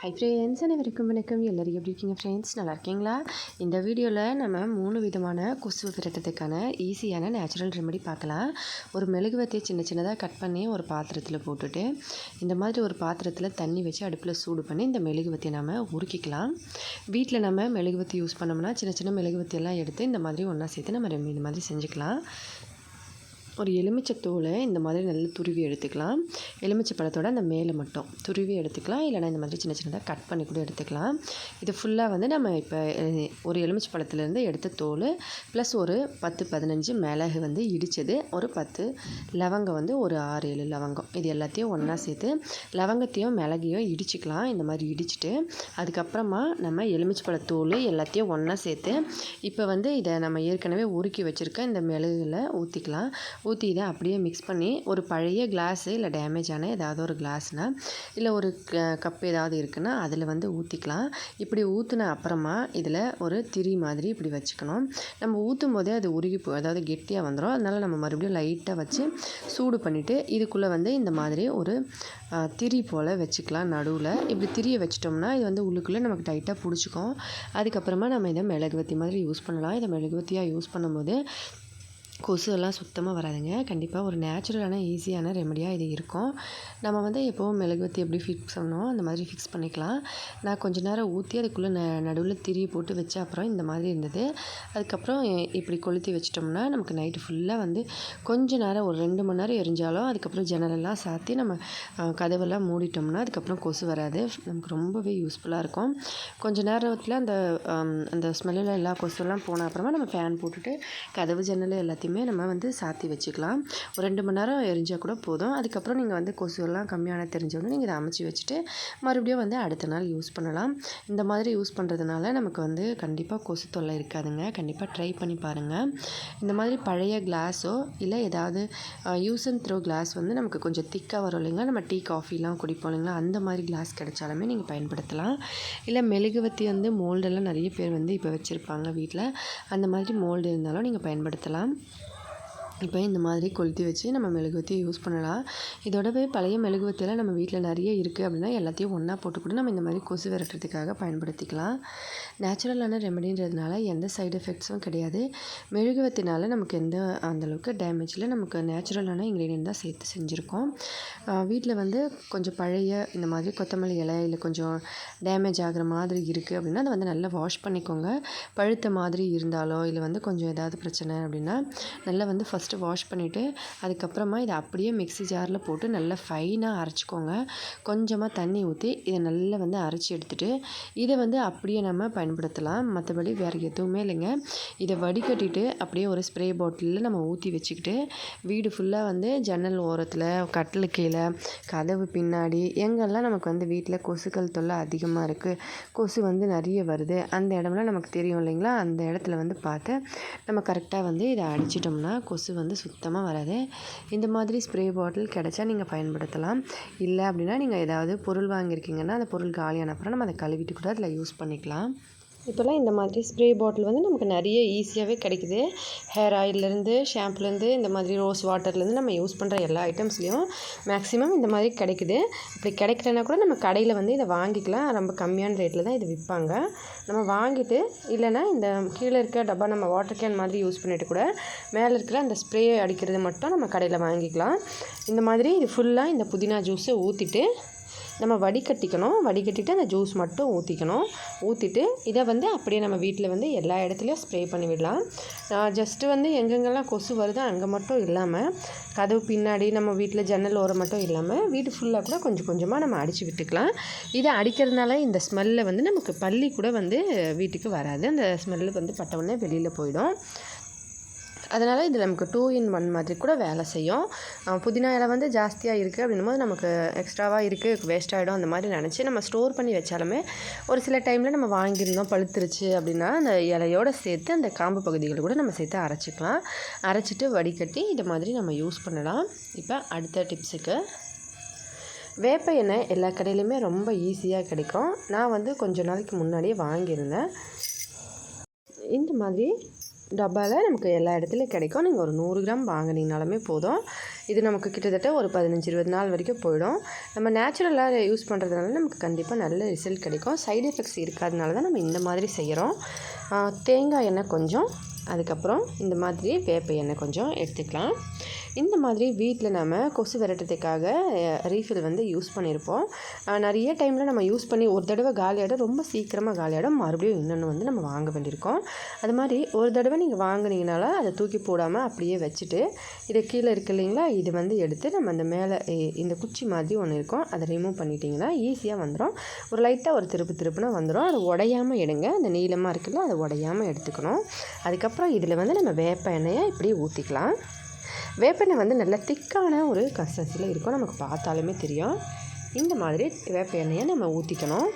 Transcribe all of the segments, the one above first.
Hi friends அனைவருக்கும் வணக்கம். எல்லோரும் எப்படி இருக்கீங்க ஃப்ரெண்ட்ஸ் நல்லா இருக்கீங்களா? இந்த வீடியோவில் நம்ம மூணு விதமான கொசு விரட்டத்துக்கான ஈஸியான நேச்சுரல் ரெமெடி பார்க்கலாம். ஒரு மெழுகுவத்தை சின்ன சின்னதாக கட் பண்ணி ஒரு பாத்திரத்தில் போட்டுட்டு இந்த மாதிரி ஒரு பாத்திரத்தில் தண்ணி வச்சு அடுப்பில் சூடு பண்ணி இந்த மெழுகுவத்தை நம்ம உருக்கிக்கலாம். வீட்டில் நம்ம மெழுகுவத்தி யூஸ் பண்ணோம்னா சின்ன சின்ன மெழுகுவத்தியெல்லாம் எடுத்து இந்த மாதிரி ஒன்றா சேர்த்து நம்ம ரெமெடி இந்த மாதிரி செஞ்சுக்கலாம். ஒரு எலுமிச்சை இந்த மாதிரி நல்லா துருவி எடுத்துக்கலாம். எலுமிச்சை பழத்தோட அந்த மேலே மட்டும் துருவி எடுத்துக்கலாம். இல்லைனா இந்த மாதிரி சின்ன சின்னதாக கட் பண்ணி கூட எடுத்துக்கலாம். இது ஃபுல்லாக வந்து நம்ம இப்போ ஒரு எலுமிச்சை பழத்துலேருந்து எடுத்த தோல் ப்ளஸ் ஒரு பத்து பதினஞ்சு மிளகு வந்து இடித்தது ஒரு பத்து லவங்கம் வந்து ஒரு ஆறு ஏழு லவங்கம். இது எல்லாத்தையும் ஒன்றா சேர்த்து லவங்கத்தையும் மிளகையும் இடிச்சுக்கலாம். இந்த மாதிரி இடிச்சிட்டு அதுக்கப்புறமா நம்ம எலுமிச்சை பழத்தோல் எல்லாத்தையும் ஒன்றா சேர்த்து இப்போ வந்து இதை நம்ம ஏற்கனவே உருக்கி வச்சுருக்க இந்த மிளகுல ஊற்றிக்கலாம் ஊற்றி இதை அப்படியே மிக்ஸ் பண்ணி ஒரு பழைய கிளாஸு இல்லை டேமேஜான ஏதாவது ஒரு கிளாஸ்னால் இல்லை ஒரு கப் ஏதாவது இருக்குன்னா அதில் வந்து ஊற்றிக்கலாம் இப்படி ஊற்றின அப்புறமா இதில் ஒரு திரி மாதிரி இப்படி வச்சுக்கணும். நம்ம ஊற்றும் போதே அது உருகி போ அதாவது கெட்டியாக வந்துடும் அதனால் நம்ம மறுபடியும் லைட்டாக வச்சு சூடு பண்ணிவிட்டு இதுக்குள்ளே வந்து இந்த மாதிரி ஒரு திரி போல் வச்சுக்கலாம் நடுவில். இப்படி திரியை வச்சிட்டோம்னா இது வந்து உள்ளுக்குள்ளே நமக்கு டைட்டாக பிடிச்சிக்கும். அதுக்கப்புறமா நம்ம இதை மெழுகுவத்தி மாதிரி யூஸ் பண்ணலாம். இதை மெழுகுவத்தியாக யூஸ் பண்ணும்போது கொசு எல்லாம் சுத்தமாக வராதுங்க. கண்டிப்பாக ஒரு நேச்சுரலான ஈஸியான ரெமடியாக இது இருக்கும். நம்ம வந்து எப்போவும் மெழுகுவத்தி எப்படி ஃபிக்ஸ் பண்ணோம் அந்த மாதிரி ஃபிக்ஸ் பண்ணிக்கலாம். நான் கொஞ்ச நேரம் ஊற்றி அதுக்குள்ளே ந நடுவில் திரி போட்டு வச்ச அப்புறம் இந்த மாதிரி இருந்தது. அதுக்கப்புறம் இப்படி கொளுத்தி வச்சிட்டோம்னா நமக்கு நைட்டு ஃபுல்லாக வந்து கொஞ்ச நேரம் ஒரு ரெண்டு மணி நேரம் எரிஞ்சாலும் அதுக்கப்புறம் ஜன்னலெல்லாம் சாத்தி நம்ம கதவெல்லாம் மூடிட்டோம்னா அதுக்கப்புறம் கொசு வராது. நமக்கு ரொம்பவே யூஸ்ஃபுல்லாக இருக்கும். கொஞ்ச நேரத்தில் அந்த அந்த ஸ்மெல்லில் எல்லா கொசுலாம் போன அப்புறமா நம்ம ஃபேன் போட்டுட்டு கதவு ஜன்னல் எல்லாத்தையும் எல்லாத்தையுமே நம்ம வந்து சாத்தி வச்சுக்கலாம். ஒரு ரெண்டு மணி நேரம் எரிஞ்சால் கூட போதும். அதுக்கப்புறம் நீங்கள் வந்து கொசுவெல்லாம் கம்மியான தெரிஞ்சவொடனே நீங்கள் இதை அமைச்சி வச்சுட்டு மறுபடியும் வந்து அடுத்த நாள் யூஸ் பண்ணலாம். இந்த மாதிரி யூஸ் பண்ணுறதுனால நமக்கு வந்து கண்டிப்பாக கொசு தொல்லை இருக்காதுங்க. கண்டிப்பாக ட்ரை பண்ணி பாருங்கள் இந்த மாதிரி பழைய கிளாஸோ இல்லை ஏதாவது யூஸ் அண்ட் த்ரோ கிளாஸ் வந்து நமக்கு கொஞ்சம் திக்காக வரும் இல்லைங்களா? நம்ம டீ காஃபிலாம் குடிப்போம் இல்லைங்களா? அந்த மாதிரி கிளாஸ் கிடைச்சாலுமே நீங்கள் பயன்படுத்தலாம். இல்லை மெழுகுவத்தி வந்து மோல்டெல்லாம் நிறைய பேர் வந்து இப்போ வச்சுருப்பாங்க வீட்டில் அந்த மாதிரி மோல்டு இருந்தாலும் நீங்கள் பயன்படுத்தலாம். இப்போ இந்த மாதிரி கொளுத்தி வச்சு நம்ம மெழுகுவத்தி யூஸ் பண்ணலாம். இதோடவே பழைய மெழுகுவத்தியெல்லாம் நம்ம வீட்டில் நிறைய இருக்குது அப்படின்னா எல்லாத்தையும் ஒன்றா போட்டு கூட நம்ம இந்த மாதிரி கொசு விரட்டுறதுக்காக பயன்படுத்திக்கலாம். நேச்சுரலான ரெமெடின்றதுனால எந்த சைடு எஃபெக்ட்ஸும் கிடையாது. மெழுகுவத்தினால நமக்கு எந்த அந்தளவுக்கு டேமேஜில் நமக்கு நேச்சுரலான இன்க்ரீடியன்ட் தான் சேர்த்து செஞ்சுருக்கோம். வீட்டில் வந்து கொஞ்சம் பழைய இந்த மாதிரி கொத்தமல்லி இலை இல்லை கொஞ்சம் டேமேஜ் ஆகிற மாதிரி இருக்குது அப்படின்னா அதை வந்து நல்லா வாஷ் பண்ணிக்கோங்க. பழுத்த மாதிரி இருந்தாலோ இல்லை வந்து கொஞ்சம் ஏதாவது பிரச்சனை அப்படின்னா நல்லா வந்து ஃபஸ்ட் ஃபஸ்ட்டு வாஷ் பண்ணிவிட்டு அதுக்கப்புறமா இதை அப்படியே மிக்ஸி ஜாரில் போட்டு நல்லா ஃபைனாக அரைச்சிக்கோங்க. கொஞ்சமாக தண்ணி ஊற்றி இதை நல்லா வந்து அரைச்சி எடுத்துகிட்டு இதை வந்து அப்படியே நம்ம பயன்படுத்தலாம். மற்றபடி வேறு எதுவுமே இல்லைங்க. இதை வடிகட்டிட்டு அப்படியே ஒரு ஸ்ப்ரே பாட்டிலில் நம்ம ஊற்றி வச்சுக்கிட்டு வீடு ஃபுல்லாக வந்து ஜன்னல் ஓரத்தில் கட்டில் கீழே கதவு பின்னாடி எங்கெல்லாம் நமக்கு வந்து வீட்டில் கொசுக்கள் தொல்லை அதிகமாக இருக்குது கொசு வந்து நிறைய வருது அந்த இடம்லாம் நமக்கு தெரியும் இல்லைங்களா? அந்த இடத்துல வந்து பார்த்து நம்ம கரெக்டாக வந்து இதை அடிச்சிட்டோம்னா கொசு வந்து சுத்தமாக வராது. இந்த மாதிரி ஸ்ப்ரே பாட்டில் கிடச்சா நீங்கள் பயன்படுத்தலாம். இல்லை அப்படின்னா நீங்கள் ஏதாவது பொருள் வாங்கியிருக்கீங்கன்னா அந்த பொருள் காலியான அப்புறம் நம்ம அதை கழுவிட்டு கூட அதில் யூஸ் பண்ணிக்கலாம். இப்போல்லாம் இந்த மாதிரி ஸ்ப்ரே பாட்டில் வந்து நமக்கு நிறைய ஈஸியாகவே கிடைக்குது. ஹேர் ஆயிலேருந்து ஷாம்புலேருந்து இந்த மாதிரி ரோஸ் வாட்டர்லேருந்து நம்ம யூஸ் பண்ணுற எல்லா ஐட்டம்ஸ்லேயும் மேக்ஸிமம் இந்த மாதிரி கிடைக்குது. இப்படி கிடைக்கலன்னா கூட நம்ம கடையில் வந்து இதை வாங்கிக்கலாம். ரொம்ப கம்மியான ரேட்டில் தான் இது விற்பாங்க. நம்ம வாங்கிட்டு இல்லைன்னா இந்த கீழே இருக்க டப்பா நம்ம வாட்டர் கேன் மாதிரி யூஸ் பண்ணிவிட்டு கூட மேலே இருக்கிற அந்த ஸ்ப்ரே அடிக்கிறது மட்டும் நம்ம கடையில் வாங்கிக்கலாம். இந்த மாதிரி இது ஃபுல்லாக இந்த புதினா ஜூஸை ஊற்றிட்டு நம்ம வடிகட்டிக்கணும். வடிகட்டிட்டு அந்த ஜூஸ் மட்டும் ஊற்றிக்கணும் ஊற்றிட்டு இதை வந்து அப்படியே நம்ம வீட்டில் வந்து எல்லா இடத்துலையும் ஸ்ப்ரே பண்ணிவிடலாம் ஜஸ்ட்டு வந்து எங்கெங்கெல்லாம் கொசு வருதோ அங்கே மட்டும் இல்லாமல் கதவு பின்னாடி நம்ம வீட்டில் ஜன்னல் ஓரம் மட்டும் இல்லாமல் வீடு ஃபுல்லாக கூட கொஞ்சம் கொஞ்சமாக நம்ம அடித்து விட்டுக்கலாம். இதை அடிக்கிறதுனால இந்த ஸ்மெல்லை வந்து நமக்கு பள்ளி கூட வந்து வீட்டுக்கு வராது. அந்த ஸ்மெல்லு வந்து பட்டவுடனே வெளியில் போயிடும். அதனால் இது நமக்கு டூ இன் ஒன் மாதிரி கூட வேலை செய்யும். புதினா இலை வந்து ஜாஸ்தியாக இருக்குது அப்படின்னும் போது நமக்கு எக்ஸ்ட்ராவாக இருக்குது வேஸ்ட் ஆகிடும் அந்த மாதிரி நினச்சி நம்ம ஸ்டோர் பண்ணி வச்சாலுமே ஒரு சில டைமில் நம்ம வாங்கியிருந்தோம் பழுத்துருச்சு அப்படின்னா அந்த இலையோடு சேர்த்து அந்த காம்பு பகுதிகளை கூட நம்ம சேர்த்து அரைச்சிக்கலாம். அரைச்சிட்டு வடிகட்டி இதை மாதிரி நம்ம யூஸ் பண்ணலாம். இப்போ அடுத்த டிப்ஸுக்கு வேப்ப எண்ணெய் எல்லா கடையிலையுமே ரொம்ப ஈஸியாக கிடைக்கும். நான் வந்து கொஞ்ச நாளைக்கு முன்னாடியே வாங்கியிருந்தேன். இந்த மாதிரி டப்பாவில் நமக்கு எல்லா இடத்துலையும் கிடைக்கும். நீங்கள் ஒரு நூறு கிராம் வாங்கினீங்கனாலுமே போதும். இது நமக்கு கிட்டத்தட்ட ஒரு பதினஞ்சு இருபது நாள் வரைக்கும் போயிடும். நம்ம நேச்சுரலாக யூஸ் பண்ணுறதுனால நமக்கு கண்டிப்பாக நல்ல ரிசல்ட் கிடைக்கும். சைடு எஃபெக்ட்ஸ் இருக்காதனால தான் நம்ம இந்த மாதிரி செய்கிறோம் தேங்காய் எண்ணெய் கொஞ்சம். அதுக்கப்புறம் இந்த மாதிரி வேப்ப எண்ணெய் கொஞ்சம் எடுத்துக்கலாம். இந்த மாதிரி வீட்டில் நம்ம கொசு விரட்டுறதுக்காக ரீஃபில் வந்து யூஸ் பண்ணியிருப்போம். நிறைய டைமில் நம்ம யூஸ் பண்ணி ஒரு தடவை காலியாகிடும் ரொம்ப சீக்கிரமாக காலியாகிடும் மறுபடியும் இன்னொன்று வந்து நம்ம வாங்க வேண்டியிருக்கோம். அது மாதிரி ஒரு தடவை நீங்கள் வாங்கினீங்கனால அதை தூக்கி போடாமல் அப்படியே வச்சுட்டு இது கீழே இருக்கு இல்லைங்களா இது வந்து எடுத்து நம்ம அந்த மேலே இந்த குச்சி மாதிரி ஒன்று இருக்கும். அதை ரிமூவ் பண்ணிட்டீங்கன்னா ஈஸியாக வந்துடும் ஒரு லைட்டாக ஒரு திருப்பு திருப்புனா வந்துடும் அது உடையாமல் எடுங்க. அந்த நீளமாக இருக்குல்ல அதை உடையாமல் எடுத்துக்கணும். அதுக்கப்புறம் இதில் வந்து நம்ம வேப்ப எண்ணெயை இப்படி ஊற்றிக்கலாம் வேப்பெண்ணெய் வந்து நல்ல திக்கான ஒரு கன்சிஸ்டன்சியில் இருக்கும். நமக்கு பார்த்தாலுமே தெரியும். இந்த மாதிரி வேப்ப எண்ணெயை நம்ம ஊற்றிக்கணும்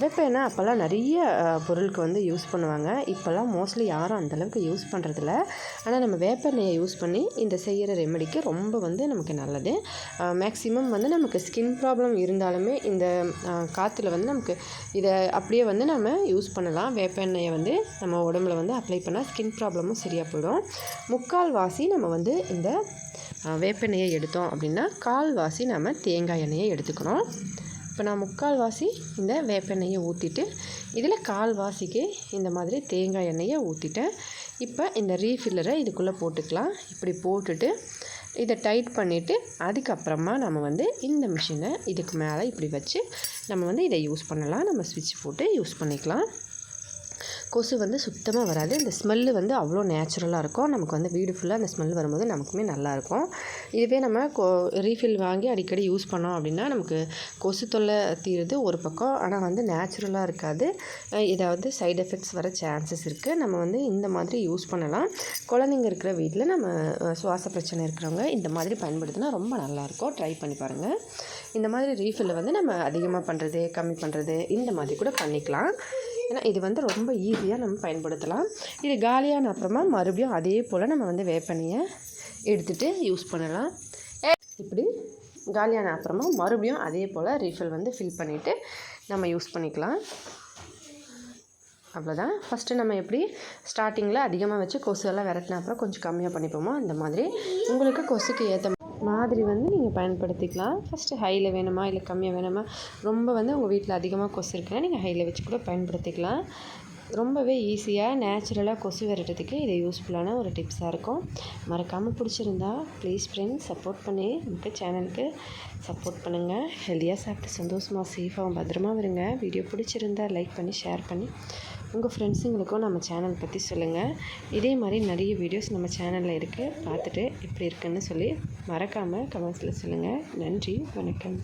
வேப்பெண்ணெய் அப்போல்லாம் நிறைய பொருளுக்கு வந்து யூஸ் பண்ணுவாங்க. இப்போல்லாம் மோஸ்ட்லி யாரும் அந்தளவுக்கு யூஸ் பண்ணுறதில்ல ஆனால் நம்ம வேப்பெண்ணெயை யூஸ் பண்ணி இந்த செய்கிற ரெமெடிக்கு ரொம்ப வந்து நமக்கு நல்லது. மேக்ஸிமம் வந்து நமக்கு ஸ்கின் ப்ராப்ளம் இருந்தாலுமே இந்த காற்றுல வந்து நமக்கு இதை அப்படியே வந்து நம்ம யூஸ் பண்ணலாம். வேப்ப எண்ணெயை வந்து நம்ம உடம்புல வந்து அப்ளை பண்ணால் ஸ்கின் ப்ராப்ளமும் சரியாக போயிடும். முக்கால் வாசி நம்ம வந்து இந்த வேப்பெண்ணெயை எடுத்தோம் அப்படின்னா கால்வாசி நம்ம தேங்காய் எண்ணெயை எடுத்துக்கணும் இப்போ நான் முக்கால்வாசி இந்த வேப்பெண்ணெயை ஊற்றிட்டு இதில் கால்வாசிக்கு இந்த மாதிரி தேங்காய் எண்ணெயை ஊற்றிட்டேன் இப்போ இந்த ரீஃபில்லரை இதுக்குள்ளே போட்டுக்கலாம். இப்படி போட்டுட்டு இதை டைட் பண்ணிவிட்டு அதுக்கப்புறமா நம்ம வந்து இந்த மிஷினை இதுக்கு மேலே இப்படி வச்சு நம்ம வந்து இதை யூஸ் பண்ணலாம். நம்ம ஸ்விட்ச் போட்டு யூஸ் பண்ணிக்கலாம். கொசு வந்து சுத்தமாக வராது. இந்த ஸ்மெல்லு வந்து அவ்வளோ நேச்சுரலாக இருக்கும். நமக்கு வந்து வீடு ஃபுல்லாக அந்த ஸ்மெல் வரும்போது நமக்குமே நல்லாயிருக்கும் இதுவே நம்ம கொ ரீஃபில் வாங்கி அடிக்கடி யூஸ் பண்ணோம் அப்படின்னா நமக்கு கொசு தொல்லை தீருது ஒரு பக்கம். ஆனால் வந்து நேச்சுரலாக இருக்காது. ஏதாவது சைடு எஃபெக்ட்ஸ் வர சான்சஸ் இருக்குது நம்ம வந்து இந்த மாதிரி யூஸ் பண்ணலாம். குழந்தைங்க இருக்கிற வீட்டில் நம்ம சுவாச பிரச்சனை இருக்கிறவங்க இந்த மாதிரி பயன்படுத்தினா ரொம்ப நல்லாயிருக்கும் ட்ரை பண்ணி பாருங்கள் இந்த மாதிரி ரீஃபில்லை வந்து நம்ம அதிகமாக பண்ணுறது கம்மி பண்ணுறது இந்த மாதிரி கூட பண்ணிக்கலாம். ஏன்னா இது வந்து ரொம்ப ஈஸியாக நம்ம பயன்படுத்தலாம். இது காலியான அப்புறமா மறுபடியும் அதே போல் நம்ம வந்து வேப்பெண்ணையை எடுத்துகிட்டு யூஸ் பண்ணலாம். இப்படி காலியான அப்புறமா மறுபடியும் அதே போல் ரீஃபில் வந்து ஃபில் பண்ணிவிட்டு நம்ம யூஸ் பண்ணிக்கலாம். அவ்வளோதான் ஃபஸ்ட்டு நம்ம எப்படி ஸ்டார்டிங்கில் அதிகமாக வச்சு கொசு எல்லாம் விரட்டின அப்புறம் கொஞ்சம் கம்மியாக பண்ணிப்போமோ அந்த மாதிரி உங்களுக்கு கொசுக்கு ஏற்ற மாதிரி வந்து நீங்கள் பயன்படுத்திக்கலாம். ஃபஸ்ட்டு ஹையில் வேணுமா? இல்லை கம்மியாக வேணுமா? ரொம்ப வந்து உங்கள் வீட்டில் அதிகமாக கொசு இருக்குன்னா நீங்கள் ஹையில் வச்சு கூட பயன்படுத்திக்கலாம். ரொம்பவே ஈஸியாக நேச்சுரலாக கொசு விரட்டுறதுக்கு இது யூஸ்ஃபுல்லான ஒரு டிப்ஸாக இருக்கும். மறக்காமல் பிடிச்சிருந்தா ப்ளீஸ் ஃப்ரெண்ட்ஸ் சப்போர்ட் பண்ணி நமக்கு சேனலுக்கு சப்போர்ட் பண்ணுங்கள் ஹெல்த்தியாக சாப்பிட்டு சந்தோஷமாக சேஃபாகவும் பத்திரமா வருங்க வீடியோ பிடிச்சிருந்தா லைக் பண்ணி ஷேர் பண்ணி உங்கள் ஃப்ரெண்ட்ஸுங்களுக்கும் நம்ம சேனல் பற்றி சொல்லுங்கள் இதே மாதிரி நிறைய வீடியோஸ் நம்ம சேனலில் இருக்குது பார்த்துட்டு எப்படி இருக்குன்னு சொல்லி மறக்காமல் கமெண்ட்ஸில் சொல்லுங்கள் நன்றி வணக்கம்.